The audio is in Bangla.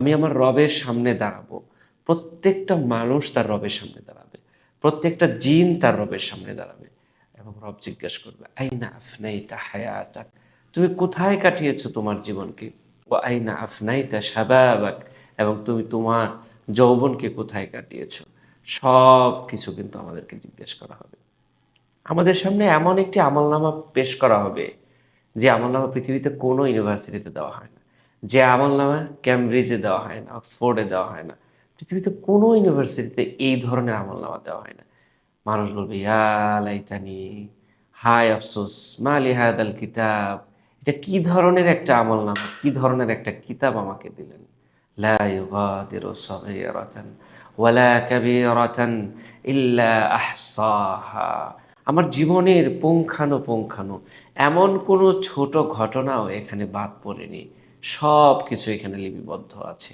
আমি আমার রবের সামনে দাঁড়াবো। প্রত্যেকটা মানুষ তার রবের সামনে দাঁড়াবে। প্রত্যেকটা জিন তার রবের সামনে দাঁড়াবে। এবং রব জিজ্ঞেস করবে, আইনা আফনাইতা হায়াটা তুমি কোথায় কাটিয়েছো তোমার জীবনকে? ও আইনা আফনাইতা শাবাবাক? এবং তুমি তোমার যৌবনকে কোথায় কাটিয়েছো? সব কিছু কিন্তু আমাদেরকে জিজ্ঞেস করা হবে। আমাদের সামনে এমন একটি আমলনামা পেশ করা হবে যে আমলনামা পৃথিবীতে কোনো ইউনিভার্সিটিতে দেওয়া হয় না। যে আমলনামা ক্যামব্রিজে দেওয়া হয় না অক্সফোর্ডে দেওয়া হয় না, পৃথিবীতে কোনো ইউনিভার্সিটিতে এই ধরনের আমলনামা দেওয়া হয় না। মানুষ বলবে, ইয়া লাইটানি হায় আফসোস মালি হায়াদ আল কিতাব, এটা কি ধরনের একটা আমল নামা, কি ধরনের একটা কিতাব আমাকে দিলেন? লা আমার জীবনের পুঙ্খানুপুঙ্খানু এমন কোনো ছোট ঘটনাও এখানে বাদ পড়েনি। সব কিছু এখানে লিপিবদ্ধ আছে।